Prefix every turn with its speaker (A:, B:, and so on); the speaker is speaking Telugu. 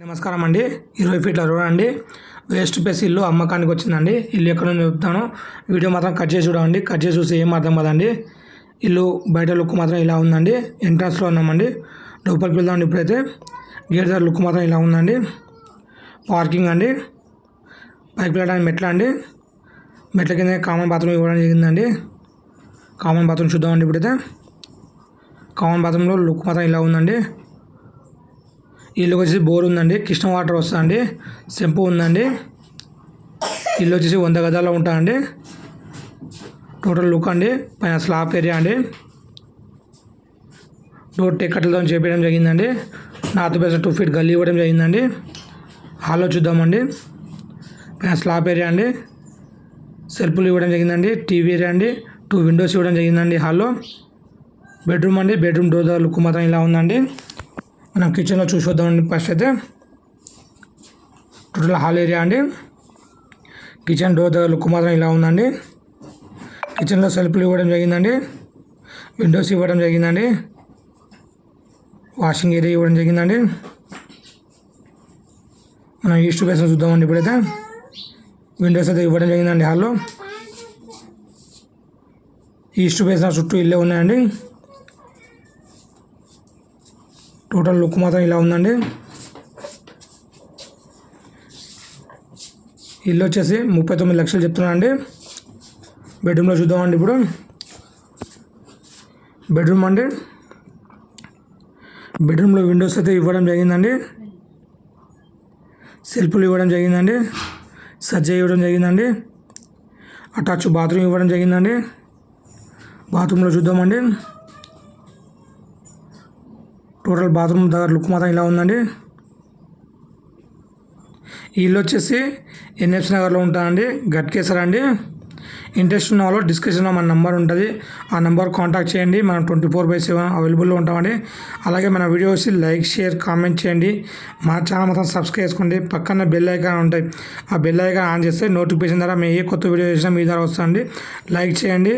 A: నమస్కారం అండి. ఇరవై ఫీట్ల రోడ్ అండి. వేస్ట్ ప్లేస్ ఇల్లు అమ్మకానికి వచ్చిందండి. ఇల్లు ఎక్కడ ఉందో చెప్తాను. వీడియో మాత్రం కట్ చేసి చూడండి. కట్ చేసి చూసి ఏం అర్థం కదండి. ఇల్లు బయట లుక్ మాత్రం ఇలా ఉందండి. ఎంట్రన్స్లో ఉన్నామండి. లోపలికి వెళ్దామండి ఇప్పుడైతే. గేట్ దగ్గర లుక్ మాత్రం ఇలా ఉందండి. పార్కింగ్ అండి. పైకి వెళ్ళడానికి మెట్ల అండి. మెట్ల కింద కామన్ బాత్రూమ్ ఇవ్వడం జరిగిందండి. కామన్ బాత్రూమ్ చూద్దామండి ఇప్పుడైతే. కామన్ బాత్రూంలో లుక్ మాత్రం ఇలా ఉందండి. ఇల్లు వచ్చేసి బోర్ ఉందండి. కృష్ణ వాటర్ వస్తుందండి. సెంపు ఉందండి. ఇల్లు వచ్చేసి వంద గదాల్లో ఉంటాయండి. టోటల్ లుక్ అండి. పైన స్లాబ్ ఏరియా అండి. డోర్ టెక్కట్లతో చేపించడం జరిగిందండి. నార్త్ బేస్ టూ ఫీట్ గల్లీ ఇవ్వడం జరిగిందండి. హాల్లో చూద్దామండి. పైన స్లాబ్ ఏరియా అండి. సెల్ఫ్లు ఇవ్వడం జరిగిందండి. టీవీ ఏరియా అండి. టూ విండోస్ ఇవ్వడం జరిగిందండి హాల్లో. బెడ్రూమ్ అండి బెడ్రూమ్ డోర్ దగ్గర లుక్ మాత్రం ఇలా ఉందండి. మనం కిచెన్లో చూసి వద్దామండి ఫస్ట్ అయితే. టోటల్ హాల్ ఏరియా అండి. కిచెన్ డోర్ దగ్గర లుక్ మాత్రం ఇలా ఉందండి. కిచెన్లో సెల్ఫ్లు ఇవ్వడం జరిగిందండి. విండోస్ ఇవ్వడం జరిగిందండి. వాషింగ్ ఏరియా ఇవ్వడం జరిగిందండి. మనం ఈస్ట్ బేస్ చూద్దామండి ఇప్పుడైతే. విండోస్ అయితే ఇవ్వడం జరిగిందండి హాల్లో ఈస్ట్ బేసిన చుట్టూ ఇల్లే ఉన్నాయండి. టోటల్ లుక్ మాత్రం ఇలా ఉందండి. ఇల్లు వచ్చేసి ముప్పై తొమ్మిది లక్షలు చెప్తున్నానండి. బెడ్రూమ్లో చూద్దామండి ఇప్పుడు. బెడ్రూమ్ అండి. బెడ్రూమ్లో విండోస్ అయితే ఇవ్వడం జరిగిందండి. సెల్ఫ్లు ఇవ్వడం జరిగిందండి. సజ్జ ఇవ్వడం జరిగిందండి. అటాచ్ బాత్రూమ్ ఇవ్వడం జరిగిందండి. బాత్రూంలో చూద్దామండి. టోటల్ బాత్రూమ్ దగ్గర లుక్ మాత్రం ఇలా ఉందండి. ఈ ఇల్లు వచ్చేసి ఎన్ఎఫ్సి నగర్లో ఉంటానండి. గట్కేసర్ అండి ఇంట్రెస్ట్ ఉన్న వాళ్ళు డిస్క్రిప్షన్లో మన నెంబర్ ఉంటుంది. ఆ నెంబర్ కాంటాక్ట్ చేయండి. మనం ట్వంటీ ఫోర్ బై సెవెన్ అవైలబుల్లో ఉంటామండి. అలాగే మన వీడియోస్ లైక్ షేర్ కామెంట్ చేయండి. మా ఛానల్ మొత్తం సబ్స్క్రైబ్ చేసుకోండి. పక్కన బెల్ ఐకాన్ ఉంటాయి. ఆ బెల్ ఐకాన్ ఆన్ చేస్తే నోటిఫికేషన్ ద్వారా మేము ఏ కొత్త వీడియో చేసినా మీ ద్వారా వస్తుంది లైక్ చేయండి.